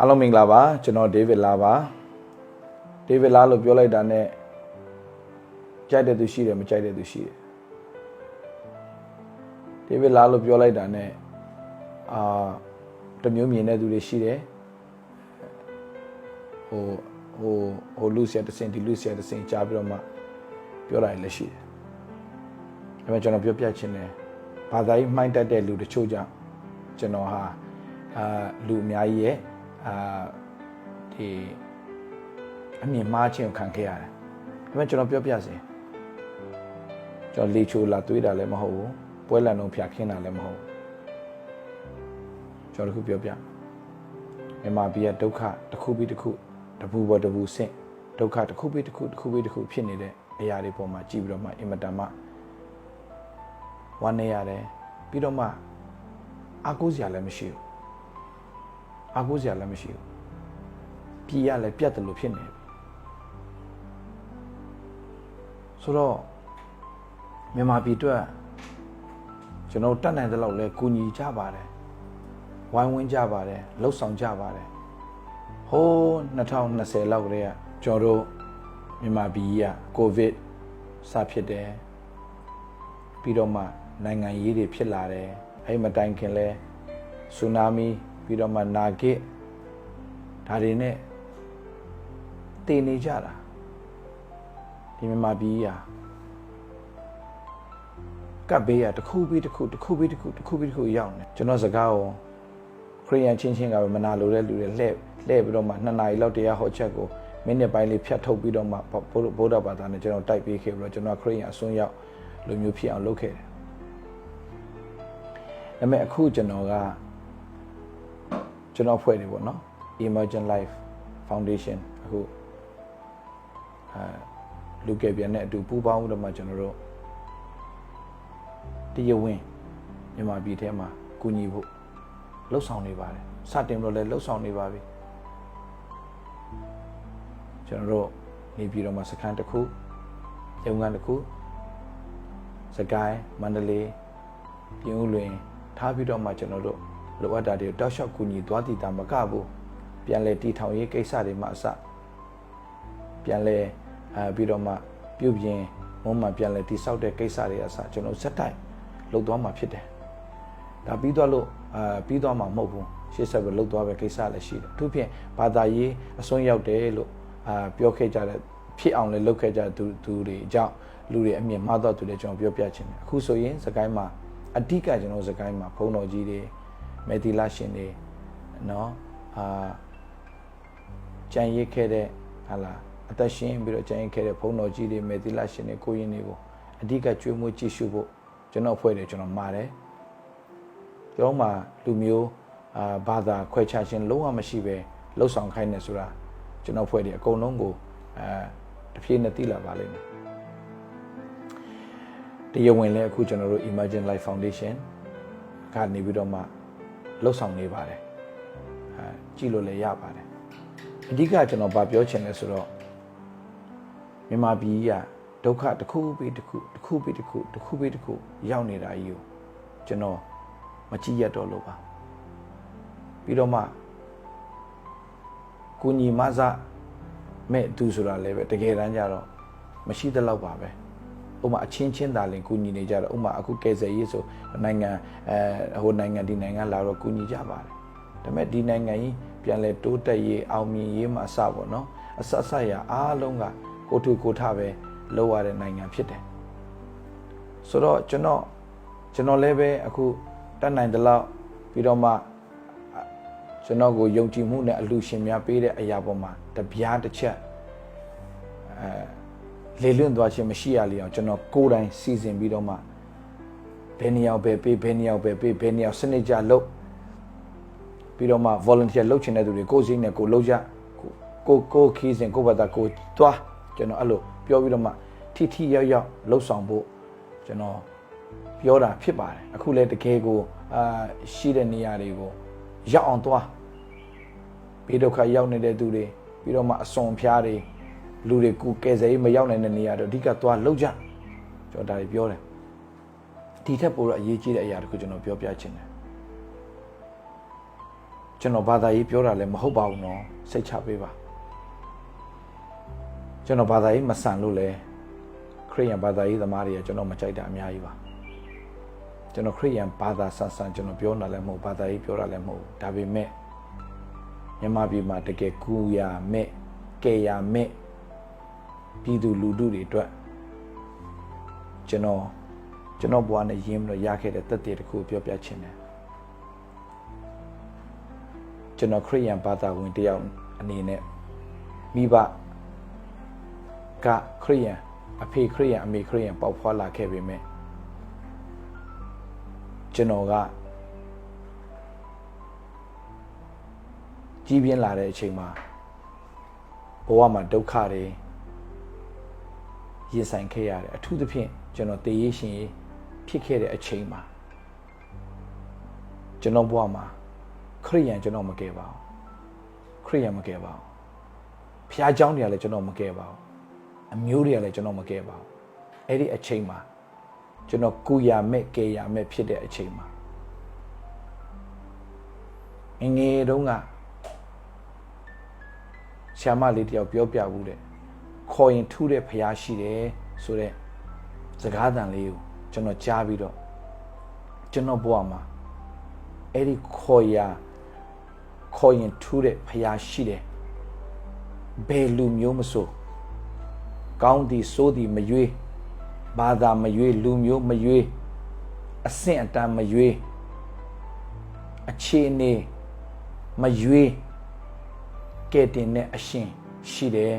အားလုံးမင်္ဂလာပါကျွန်တော်ဒေးဗစ်လာပါဒေးဗစ်လာလို့ပြောလိုက်တာနဲ့ကြိုက်တဲ့သူရှိတယ်မကြိုက်တဲ့သူရှိတယ်ဒေးဗစ်လာလို့ပြောလိုက်တာနဲ့အာတစ်မျိုးမြင်တဲ့သူတွေရှိတယ်ဟိုဟိုဟိုလူစီတစ်စင်ဒီလူစီတစ်စင်ကြားပြီးတော့မှပြောတာလည်းရှိတယ်ဒါပေမဲ့ကျွန်တော်ပြောပြချင်တယ်ဘာသာရေးမှိုင်းတက်တဲ့လူတချို့ကြောင့်ကျွန်တော်ဟာအာလူအများကြီးရဲ့ အာဒီအမြင်မှားခြင်းကိုခံခဲ့ရတယ်ဒါပေမဲ့ကျွန်တော်ပြောပြစေကျွန်တော်လေချိုလာတွေးတာလည်းမဟုတ်ဘူးပွဲလန်လုံးဖျာခင်းတာလည်းမဟုတ်ဘူးကျွန်တော်တခုပြောပြမြန်မာပြည်ကဒုက္ခတစ်ခုပြီးတစ်ခုတပူပေါ်တပူဆင့်ဒုက္ခတစ်ခုပြီးတစ်ခုတစ်ခုပြီးတစ်ခုဖြစ်နေတဲ့အရာတွေပေါ်မှာကြည့်ပြီးတော့မှအင်မတန်မှဝမ်းနေရတယ်ပြီးတော့မှအားကိုးစရာလည်းမရှိဘူး အားကိုးစရာလည်းမရှိဘူးပြည်ရလည်းပြတ်တယ်လို့ဖြစ်နေပြီဆိုတော့မြန်မာပြည်အတွက်ကျွန်တော်တတ်နိုင်တဲ့လောက်လဲကူညီကြပါတယ်ဝိုင်းဝန်းကြပါတယ်လှုပ်ဆောင်ကြပါတယ်ဟိုး2020လောက်ကလေးကကျွန်တော်တို့မြန်မာပြည်ကြီးကကိုဗစ်စဖြစ်တယ်ပြီးတော့မှနိုင်ငံရေးတွေဖြစ်လာတယ်အဲ့မတိုင်ခင်လဲဆူနာမီ ပြီးတော့မှနာဂစ်ဒါတွေနဲ့တည်နေကြတာဒီမြန်မာပြည်ကြီးဟာကပ်ဘေးရတစ်ခုပြီးတစ်ခုတစ်ခုပြီးတစ်ခုတစ်ခုပြီးတစ်ခုရောက်နေကျွန်တော်စကားကိုခရိယန်ချင်းချင်းကပဲမနာလိုတဲ့လူတွေလှည့်လှည့်ပြီးတော့မှနှစ်နာရီလောက်တရားဟောချက်ကိုမိနစ်ပိုင်းလေးဖြတ်ထုတ်ပြီးတော့မှဗုဒ္ဓဘာသာနဲ့ကျွန်တော်တိုက်ပေးခဲ့ပြီးတော့ကျွန်တော်ခရိယန်အစွန်းရောက်လူမျိုးဖြစ်အောင်လုပ်ခဲ့တယ်ဒါပေမဲ့အခုကျွန်တော်က ကျွန်တော်ဖွဲ့နေပေါ့နော် Emergent Life Foundation အခုအဲလူကယ်ပြန်နဲ့အတူပူးပေါင်းပြီးတော့မှကျွန်တော်တို့တရဝင်းမြန်မာပြည်ထဲမှာကူညီဖို့လှုပ်ဆောင်နေပါတယ်စတင်လို့လည်းလှုပ်ဆောင်နေပါပြီကျွန်တော်တို့နေပြည်တော်မှာစခန်းတစ်ခုရုံးခန်းတစ်ခုစကိုင်းမန္တလေးပြင်ဦးလွင်ထားပြီးတော့မှကျွန်တော်တို့ လိုအပ်တာတွေတောက်လျှောက်ကူညီသွားတည်တာမကဘူးပြန်လဲတီထောင်ရေးကိစ္စတွေမှအစပြန်လဲအဲပြီးတော့မှပြုပြင်မုံမှပြန်လဲတိဆောက်တဲ့ကိစ္စတွေအစကျွန်တော်စက်တိုင်းလှုပ်သွားမှာဖြစ်တယ်ဒါပြီးသွားလို့အာပြီးသွားမှာမဟုတ်ဘူးရှေ့ဆက်ပြီးလှုပ်သွားပဲကိစ္စလည်းရှိတယ်အထူးဖြင့်ဘာသာရေးအစွန်းရောက်တယ်လို့အာပြောခဲ့ကြတဲ့ဖြစ်အောင်လည်းလုပ်ခဲ့ကြသူသူတွေအကြောင်းလူတွေအမြင်မှားတော့သူတွေကျွန်တော်ပြောပြချင်တယ်အခုဆိုရင်စကိုင်းမှာအဓိကကျွန်တော်စကိုင်းမှာဘုံတော်ကြီးတွေ မေတီလာရှင်တွေနော်အာကြံရိတ်ခဲ့တဲ့ဟာလာအသက်ရှင်ပြီးတော့ကြံရိတ်ခဲ့တဲ့ဘုံတော်ကြီးတွေမေတီလာရှင်တွေကိုရင်တွေကိုအဓိကကျွေးမွေးကြည့်ရှုဖို့ကျွန်တော်အဖွဲ့တွေကျွန်တော်မှာတယ်ကျွန်တော်မှလူမျိုးအာဘာသာခွဲခြားခြင်းလုံးဝမရှိပဲလှုပ်ဆောင်ခိုင်းနေဆိုတာကျွန်တော်ဖွဲ့တွေအကုန်လုံးကိုအဲတဖြည်းနဲ့သိလာပါလိမ့်မယ်တရားဝင်လည်းအခုကျွန်တော်တို့ Emerging Life Foundation ကနေပြီးတော့မှ လှုပ်ဆောင်နေပါတယ်အဲကြည့်လို့လည်းရပါတယ်အဓိကကျွန်တော်ဗာပြောချင်လဲဆိုတော့မြန်မာပြည်ကဒုက္ခတစ်ခုပြီးတစ်ခုတစ်ခုပြီးတစ်ခုတစ်ခုပြီးတစ်ခုရောက်နေတာကြီးကိုကျွန်တော်မကြည့်ရတော့လို့ပါပြီးတော့မှကိုညီမဆမဲ့သူဆိုတာလည်းပဲတကယ်တမ်းကျတော့မရှိသလောက်ပါပဲ ဥမာအချင်းချင်းသာလင်ကိုညီနေကြတော့ဥမာအခုကယ်ဆယ်ရေးဆိုနိုင်ငံအဲဟိုနိုင်ငံဒီနိုင်ငံလာတော့ကိုညီကြပါတယ်ဒါပေမဲ့ဒီနိုင်ငံကြီးပြန်လဲတိုးတက်ရေးအောင်မြင်ရေးမှာအစပေါ့နော်အဆက်ဆက်ရအားလုံးကကိုထုကိုထပဲလောက်ရတဲ့နိုင်ငံဖြစ်တယ်ဆိုတော့ကျွန်တော်ကျွန်တော်လည်းပဲအခုတတ်နိုင်သလောက်ပြီးတော့မှကျွန်တော်ကိုယုံကြည်မှုနဲ့အလူရှင်များပေးတဲ့အရာပေါ်မှာတပြားတစ်ချက်အဲ လေလွင့်သွားခြင်းမရှိရလေအောင်ကျွန်တော်ကိုယ်တိုင်စီစဉ်ပြီးတော့မှဘယ်နေရာပဲပေးဘယ်နေရာပဲပေးဘယ်နေရာစနစ်ကြလုပ်ပြီးတော့မှ volunteer လုပ်ချင်တဲ့သူတွေကိုယ်စိတ်နဲ့ကိုယ်လုပ်ကြကိုကိုခီးစဉ်ကိုဘတ်တာကိုသွားကျွန်တော်အဲ့လိုပြောပြီးတော့မှထိထိရောက်ရောက်လှုပ်ဆောင်ဖို့ကျွန်တော်ပြောတာဖြစ်ပါတယ်အခုလည်းတကယ်ကိုအာရှိတဲ့နေရာတွေကိုရောက်အောင်သွားဘေးဒုက္ခရောက်နေတဲ့သူတွေပြီးတော့မှအစွန်ဖျားတွေ လူတွေကိုကယ်ဆယ်ရေးမရောက်နိုင်တဲ့နေရာတော့အဓိကသွားလှုပ်ကြကျွန်တော်ဒါတွေပြောတယ်ဒီထက်ပိုတော့အရေးကြီးတဲ့အရာတခုကျွန်တော်ပြောပြချင်တယ်ကျွန်ကျွန်တော်ဘာသာရေးပြောတာလည်းမဟုတ်ပါဘူးနော်စိတ်ချပေးပါကျွန်တော်ဘာသာရေးမဆန်လို့လဲခရိယန်ဘာသာရေးသမားတွေကကျွန်တော်မကြိုက်တာအများကြီးပါကျွန်တော်ခရိယန်ဘာသာဆန်ဆန်ကျွန်တော်ပြောတာလည်းမဟုတ်ဘာသာရေးပြောတာလည်းမဟုတ်ဒါပေမဲ့မြန်မာပြည်မှာတကယ်ကူရမဲ့ကဲရမဲ့ ပြည်သူလူထုတွေအတွက်ကျွန်တော်ကျွန်တော်ဘဝနဲ့ရင်းပြီးတော့ရခဲ့တဲ့တက်တဲ့တစ်ခုပြောပြချင်တယ်ကျွန်တော်ခရိယန်ဘာသာဝင်တယောက်အနေနဲ့မိဘကခရိယန်အဖေခရိယန်အမေခရိယန်ပေါက်ဖွာလာခဲ့ပေမဲ့ကျွန်တော်ကကြီးပြင်းလာတဲ့အချိန်မှာဘဝမှာဒုက္ခတွေ ရင်ဆိုင်ခဲ့ရတယ်အထူးသဖြင့်ကျွန်တော်တည်ရရှင်ရေးဖြစ်ခဲ့တဲ့အချိန်မှာကျွန်တော်ဘဝမှာခရိယန်ကျွန်တော်မကယ်ပါဘူးခရိယန်မကယ်ပါဘူးဖျားเจ้าတွေကလည်းကျွန်တော်မကယ်ပါဘူးအမျိုးတွေကလည်းကျွန်တော်မကယ်ပါဘူးအဲ့ဒီအချိန်မှာကျွန်တော်ကုရမဲ့ကယ်ရမဲ့ဖြစ်တဲ့အချိန်မှာငယ်ငယ်တုန်းကဆ iam မလေးတယောက်ပြောပြဘူးတဲ့ ခေါ်ရင်ထူးတဲ့ဖျားရှိတယ်ဆိုတဲ့စကားသံလေးကိုကျွန်တော်ကြားပြီးတော့ကျွန်တော်ဘဝမှာအဲ့ဒီခေါ်ရခေါ်ရင်ထူးတဲ့ဖျားရှိတယ်ဘယ်လူမျိုးမဆိုကောင်းသည်ဆိုးသည်မရွေးဘာသာမရွေးလူမျိုးမရွေးအဆင့်အတန်းမရွေးအခြေအနေမရွေးကဲ့တင်တဲ့အရှင်ရှိတယ်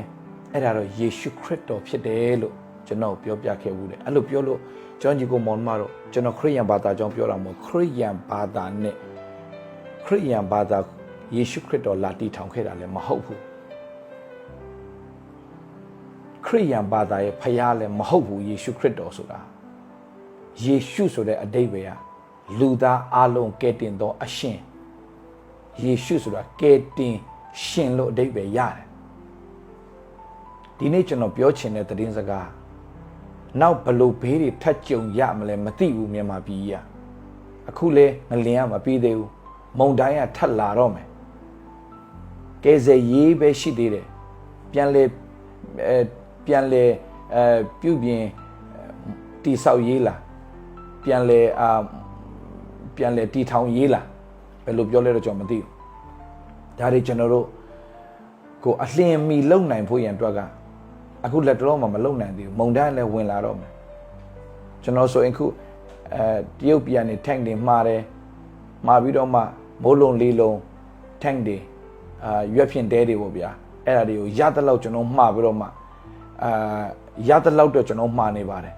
အဲ့ဒါတော့ယေရှုခရစ်တော်ဖြစ်တယ်လို့ကျွန်တော်ပြောပြခဲ့ဘူးတယ်အဲ့လိုပြောလို့ကျွန်တော်ညီကိုမောင်မတော့ကျွန်တော်ခရစ်ယာန်ဘာသာကြောင့်ပြောတာမဟုတ်ခရစ်ယာန်ဘာသာနဲ့ခရစ်ယာန်ဘာသာယေရှုခရစ်တော်လာတည်ထောင်ခဲ့တာလည်းမဟုတ်ဘူးခရစ်ယာန်ဘာသာရဲ့ဖခင်လည်းမဟုတ်ဘူးယေရှုခရစ်တော်ဆိုတာယေရှုဆိုတဲ့အတိတ်ပဲကလူသားအလုံးကဲတင်သောအရှင်ယေရှုဆိုတာကဲတင်ရှင်လို့အတိတ်ပဲရတယ် ဒီနေ့ကျွန်တော်ပြောချင်တဲ့သတင်းစကားနောက်ဘလို့ဘေးတွေထပ်ကြုံရမလဲမသိဘူးမြန်မာပြည်ကြီးอ่ะအခုလဲငလင်ကမပြီးသေးဘူးမုံတိုင်းကထပ်လာတော့မယ်ကဲစရေးပဲရှိသေးတယ်ပြန်လေအဲပြန်လေအဲပြုတ်ပြင်တိဆောက်ရေးလားပြန်လေအာပြန်လေတီထောင်ရေးလားဘယ်လိုပြောလဲတော့ကျွန်တော်မသိဘူးဒါတွေကျွန်တော်တို့ကိုအလင်းမီလုံနိုင်ဖို့ရန်အတွက်က အခုလက်တော်မှမလုံနိုင်သေးဘူးမုံတိုင်းလည်းဝင်လာတော့မယ်ကျွန်တော်ဆိုရင်ခုအဲတရုတ်ပြည်ကနေ tank တွေမှားတယ်မှားပြီးတော့မှမိုးလုံးလေးလုံး tank တွေအာရွက်ဖြင့်တဲတွေပေါ့ဗျာအဲ့ဒါတွေကိုရတဲ့လောက်ကျွန်တော်မှားပြီးတော့မှအာရတဲ့လောက်တော့ကျွန်တော်မှားနေပါတယ်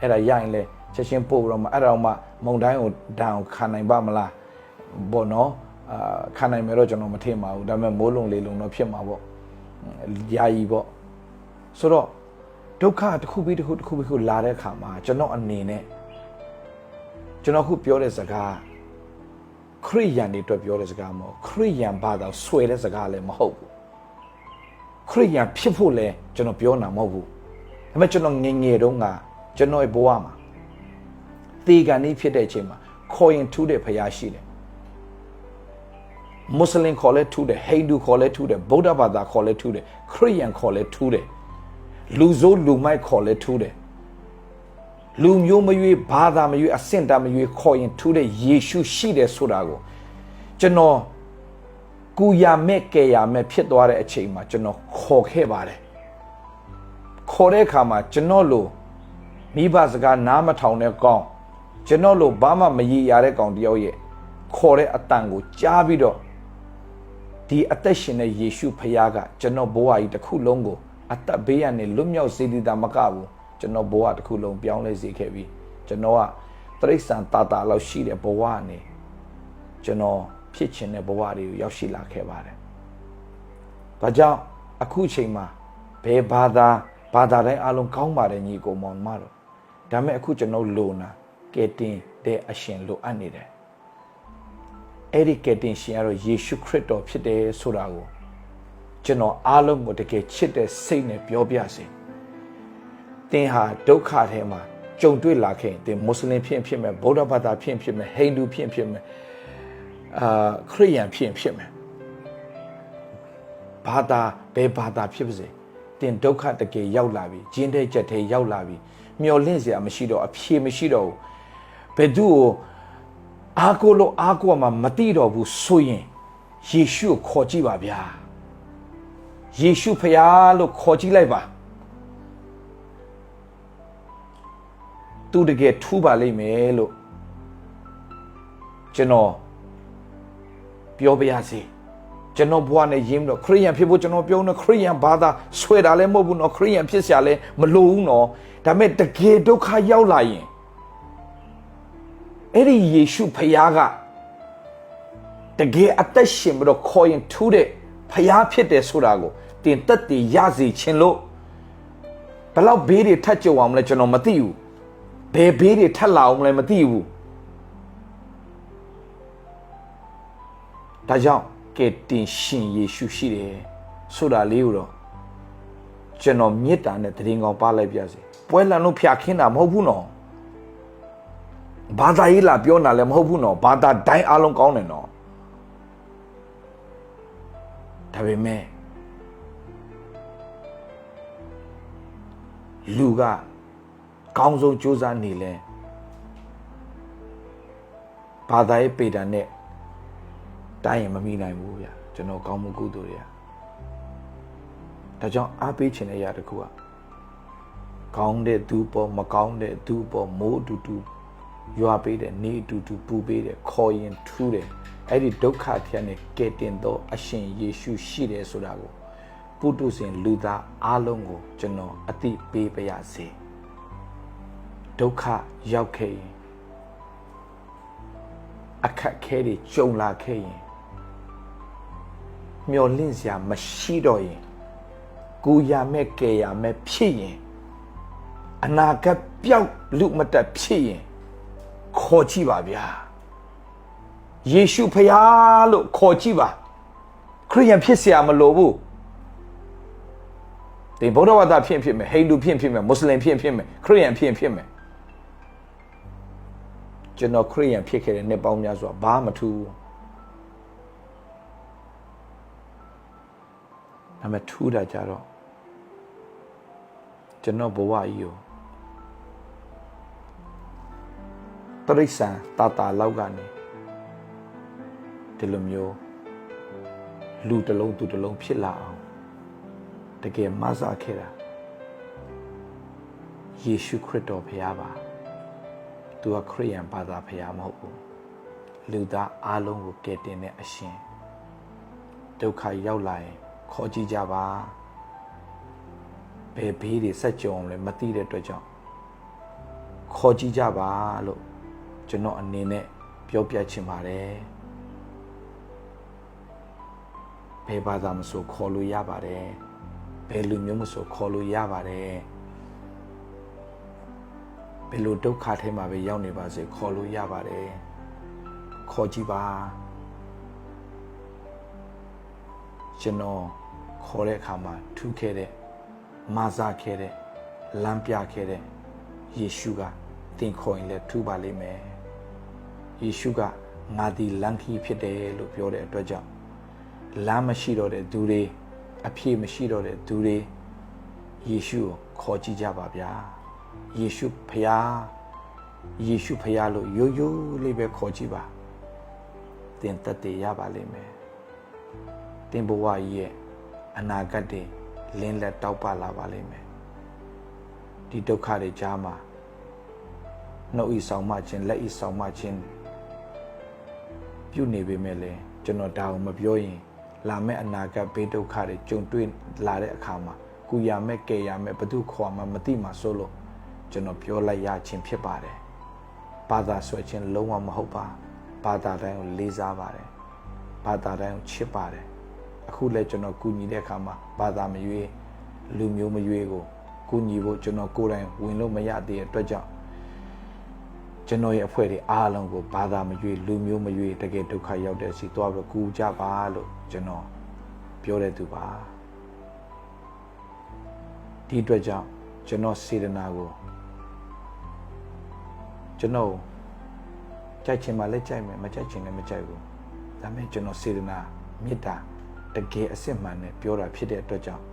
အဲ့ဒါရရင်လည်းချက်ချင်းပို့ပြီးတော့မှအဲ့ဒါတော့မှမုံတိုင်းကိုဒဏ်ခံနိုင်ပါမလားဘောနော်အာခံနိုင်မယ်တော့ကျွန်တော်မထင်ပါဘူးဒါပေမဲ့မိုးလုံးလေးလုံးတော့ဖြစ်မှာပေါ့ယာယီပေါ့ ဆိုတော့ဒုက္ခတစ်ခုပြီးတစ်ခုတစ်ခုပြီးတစ်ခုလာတဲ့အခါမှာကျွန်တော်အနေနဲ့ကျွန်တော်ခုပြောတဲ့စကားခရိယန်တွေအတွက်ပြောတဲ့စကားမဟုတ်ခရိယန်ဘာသာဆွဲတဲ့စကားလည်းမဟုတ်ဘူးခရိယန်ဖြစ်ဖို့လည်းကျွန်တော်ပြောတာမဟုတ်ဘူးဒါပေမဲ့ကျွန်တော်ငငယ်တုန်းကကျွန်တော်ရဲ့ဘဝမှာသေကန်นี้ဖြစ်တဲ့အချိန်မှာခေါ်ရင်ထူးတဲ့ဖရားရှိတယ်မွတ်စလင်ခေါ်လဲထူးတယ်ဟိန္ဒူခေါ်လဲထူးတယ်ဗုဒ္ဓဘာသာခေါ်လဲထူးတယ်ခရိယန်ခေါ်လဲထူးတယ် လူဆိုးလူမိုက်ခေါ်လဲထူးတယ်လူမျိုးမရွေးဘာသာမရွေးအဆင့်တမရွေးခေါ်ရင်ထူးတဲ့ယေရှုရှိတယ်ဆိုတာကိုကျွန်တော်ကူရမဲ့ကဲရမဲ့ဖြစ်သွားတဲ့အချိန်မှာကျွန်တော်ခေါ်ခဲ့ပါတယ်ခေါ်တဲ့အခါမှာကျွန်တော်လိုမိဘစကားနားမထောင်တဲ့ကောင်ကျွန်တော်လိုဘာမှမရည်ရတဲ့ကောင်တယောက်ရဲ့ခေါ်တဲ့အတန်ကိုကြားပြီးတော့ဒီအသက်ရှင်တဲ့ယေရှုဖခင်ကကျွန်တော်ဘဝကြီးတစ်ခုလုံးကို အသက်ဘေးကနေလွတ်မြောက်စေသည်တာမကဘူးကျွန်တော်ဘဝတစ်ခုလုံးပြောင်းလဲစေခဲ့ပြီးကျွန်တော်ကတရိษံတာတာလောက်ရှိတဲ့ဘဝကနေကျွန်တော်ဖြစ်ချင်တဲ့ဘဝတွေကိုရောက်ရှိလာခဲ့ပါတယ်။ဒါကြောင့်အခုချိန်မှာဘယ်ဘာသာဘာသာတိုင်းအလုံးကောင်းပါတယ်ညီကိုမောင်မတော်ဒါပေမဲ့အခုကျွန်တော်လိုနာကဲတင်တဲ့အရှင်လိုအပ်နေတယ်။အဲ့ဒီကဲတင်ရှင်ကတော့ယေရှုခရစ်တော်ဖြစ်တယ်ဆိုတာကို ကျွန်တော်အားလုံးကိုတကယ်ချစ်တဲ့စိတ်နဲ့ပြောပြစေသင်ဟာဒုက္ခထဲမှာကြုံတွေ့လာခဲ့ရင်သင်မွတ်စလင်ဖြစ်ဖြစ်မယ်ဗုဒ္ဓဘာသာဖြစ်ဖြစ်မယ်ဟိန္ဒူဖြစ်ဖြစ်မယ်အာခရိယန်ဖြစ်ဖြစ်မယ်ဘာသာဘယ်ဘာသာဖြစ်ပါစေတင်ဒုက္ခတကယ်ရောက်လာပြီကျင်းတဲ့ချက်ထဲရောက်လာပြီမျော်လင့်စရာမရှိတော့အဖြေမရှိတော့ဘူးဘယ်သူကိုအားကိုလို့အားကိုမှမတိတော့ဘူးဆိုရင်ယေရှုကိုခေါ်ကြည့်ပါဗျာ ယေရှုဖျားလို့ခေါ်ကြည့်လိုက်ပါသူတကယ်ထူးပါလိမ့်မယ်လို့ကျွန်တော်ပြောပြရစီကျွန်တော်ဘဝနဲ့ရင်းတော့ခရိယန်ဖြစ်ဖို့ကျွန်တော်ပြောနေခရိယန်ဘာသာဆွဲတာလည်းမဟုတ်ဘူးနော်ခရိယန်ဖြစ်စရာလည်းမလိုဘူးနော်ဒါပေမဲ့တကယ်ဒုက္ခရောက်လာရင်အဲ့ဒီယေရှုဖခင်ကတကယ်အသက်ရှင်ပြီးတော့ခေါ်ရင်ထူးတဲ့ဖခင်ဖြစ်တယ်ဆိုတာကို တင်တက်တည်ရစေခြင်းလို့ဘယ်လောက်ဘေးတွေထပ်ကြုံအောင်မလဲကျွန်တော်မသိဘူးဘယ်ဘေးတွေထပ်လာအောင်မလဲမသိဘူးဒါကြောင့်ကဲတင်ရှင်ယေရှုရှိတယ်ဆိုတာလေးကိုတော့ကျွန်တော်မေတ္တာနဲ့တရင်ကောင်ပါလိုက်ပြစေပွဲလန်လို့ဖျာခင်းတာမဟုတ်ဘူးနော်ဘာသာရေးလာပြောတာလည်းမဟုတ်ဘူးနော်ဘာသာတိုင်းအားလုံးကောင်းတယ်နော်ဒါပေမဲ့ လူကကောင်းဆုံးစူးစမ်းနေလဲဘာသာရေးပေတာနဲ့တိုင်းရင်မမိနိုင်ဘူးဗျာကျွန်တော်ကောင်းမှုကုသိုလ်တွေကဒါကြောင့်အားပေးခြင်းတဲ့အရာတစ်ခုကကောင်းတဲ့သူပေါ်မကောင်းတဲ့သူပေါ်မိုးအတူတူရွာပေးတယ်နေအတူတူပူပေးတယ်ခေါ်ရင်ထူးတယ်အဲ့ဒီဒုက္ခထက်နဲ့ကယ်တင်သောအရှင်ယေရှုရှိတယ်ဆိုတာကို ပုထုဇဉ်လူသားအားလုံးကိုကျွန်တော်အသိပေးပါရစေဒုက္ခရောက်ခဲ့ရင်အခက်ခဲတွေကြုံလာခဲ့ရင်မျော်လင့်စရာမရှိတော့ရင်ကိုရမဲ့ကယ်ရမဲ့ဖြစ်ရင်အနာဂတ်ပျောက်လူမတက်ဖြစ်ရင်ခေါ်ကြည့်ပါဗျာယေရှုဖျားလို့ခေါ်ကြည့်ပါခရိယန်ဖြစ်เสียမလိုဘူး ဒီဗုဒ္ဓဘာသာဖြစ်ဖြစ်မယ်ဟိန္ဒူဖြစ်ဖြစ်မယ်မွတ်စလင်ဖြစ်ဖြစ်မယ်ခရိယန်ဖြစ်ဖြစ်မယ်ကျွန်တော်ခရိယန်ဖြစ်ခဲ့တဲ့နှစ်ပေါင်းများစွာဘာမှမထူးဘူးဒါပေမဲ့ထူးတာကြတော့ကျွန်တော်ဘဝကြီးကိုတရိษံတာတာလောက်ကနေဒီလိုမျိုးလူတစ်လုံးသူတစ်လုံးဖြစ်လာအောင် တကယ်မဆာခဲ့တာယေရှုခရစ်တော်ဖခင်ပါသူကခရိယန်ဘာသာဖခင်မဟုတ်ဘူးလူသားအားလုံးကိုကယ်တင်တဲ့အရှင်ဒုက္ခရောက်လာရင်ခေါ်ကြည့်ကြပါဘယ်ဘေးတွေဆက်ကြုံအောင်လဲမသိတဲ့အတွက်ကြောင့်ခေါ်ကြည့်ကြပါလို့ကျွန်တော်အနေနဲ့ပြောပြချင်ပါတယ်ဘယ်ဘာသာမဆိုခေါ်လို့ရပါတယ် ဘယ်လူမျိုးမဆိုခေါ်လို့ရပါတယ်ဘယ်လိုဒုက္ခထဲမှာပဲရောက်နေပါစေခေါ်လို့ရပါတယ်ခေါ်ကြည့်ပါကျွန်တော်ခေါ်တဲ့အခါမှာထူးခဲ့တဲ့မာစာခဲ့တဲ့လမ်းပြခဲ့တဲ့ယေရှုကတင်ခေါ်ရင်လည်းထူးပါလိမ့်မယ်ယေရှုကငါဒီလမ်းခီးဖြစ်တယ်လို့ပြောတဲ့အတွက်ကြောင့်လမ်းမရှိတော့တဲ့သူတွေ အပြည့်မရှိတော့တဲ့သူတွေယေရှုကိုခေါ်ကြည့်ကြပါဗျာယေရှုဖျားယေရှုဖျားလို့ရိုးရိုးလေးပဲခေါ်ကြည့်ပါတင်သက်တည်ရပါလိမ့်မယ်တင်ဘဝကြီးရဲ့အနာဂတ်တွေလင်းလက်တောက်ပလာပါလိမ့်မယ်ဒီဒုက္ခတွေကြားမှာနှုတ်ဤဆောင်မှခြင်းလက်ဤဆောင်မှခြင်းပြုနေပေမဲ့လည်းကျွန်တော်ဒါအောင်မပြောရင် လာမဲ့အနာဂတ်ဘေးဒုက္ခတွေကြုံတွေ့လာတဲ့အခါမှာကုရမဲ့ကယ်ရမဲ့ဘသူခေါ်မှမသိမှဆိုလို့ကျွန်တော်ပြောလိုက်ရခြင်းဖြစ်ပါတယ်ဘာသာဆွဲခြင်းလုံးဝမဟုတ်ပါဘာသာတိုင်းကိုလေးစားပါတယ်ဘာသာတိုင်းကိုချစ်ပါတယ်အခုလည်းကျွန်တော်ကူညီတဲ့အခါမှာဘာသာမရွေးလူမျိုးမရွေးကိုကူညီဖို့ကျွန်တော်ကိုယ်တိုင်ဝင်လို့မရသေးတဲ့အတွက်ကြောင့်ကျွန်တော်ရဲ့အဖွဲ့တွေအားလုံးကိုဘာသာမရွေးလူမျိုးမရွေးတကယ်ဒုက္ခရောက်တဲ့စီသွားပြီးကူကြပါလို့ ကျွန်တော်ပြောတဲ့သူပါဒီအတွက်ကြောင့်ကျွန်တော်စေတနာကိုကျွန်တော်ကြိုက်ချင်မှလည်းကြိုက်မယ်မကြိုက်ချင်လည်းမကြိုက်ဘူးဒါပေမဲ့ကျွန်တော်စေတနာမေတ္တာတကယ်အစစ်မှန်နဲ့ပြောတာဖြစ်တဲ့အတွက်ကြောင့်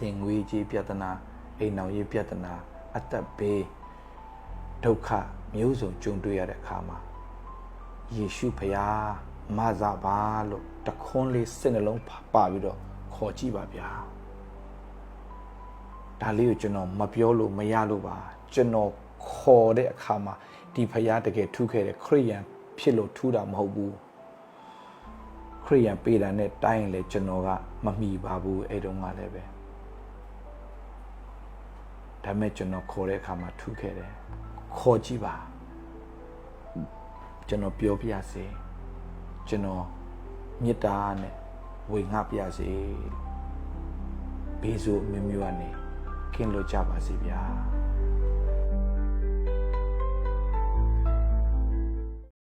တင်ငွေကြီးပြဿနာအိမ်အောင်ရေးပြဿနာအသက်ဘေးဒုက္ခမျိုးစုံကြုံတွေ့ရတဲ့အခါမှာယေရှုဖရာ မဇာပါလို့တခွန်းလေးစိတ်နှလုံးပါပြီးတော့ခေါ်ကြည့်ပါဗျာဒါလေးကိုကျွန်တော်မပြောလို့မရလို့ပါကျွန်တော်ခေါ်တဲ့အခါမှာဒီဖရာတကယ်ထူးခဲ့တဲ့ခရိယန်ဖြစ်လို့ထူးတာမဟုတ်ဘူးခရိယန်ပေးတာနဲ့တိုင်းရင်လေကျွန်တော်ကမမီပါဘူးအဲ့တုန်းကလည်းပဲဒါပေမဲ့ကျွန်တော်ခေါ်တဲ့အခါမှာထူးခဲ့တယ်ခေါ်ကြည့်ပါကျွန်တော်ပြောပြစေ ကျွန်တော်မေတ္တာနဲ့ဝေငှပြစေဘေးဆိုအမျိုးမျိုးကနေကင်းလို့ကြပါစေဗျာ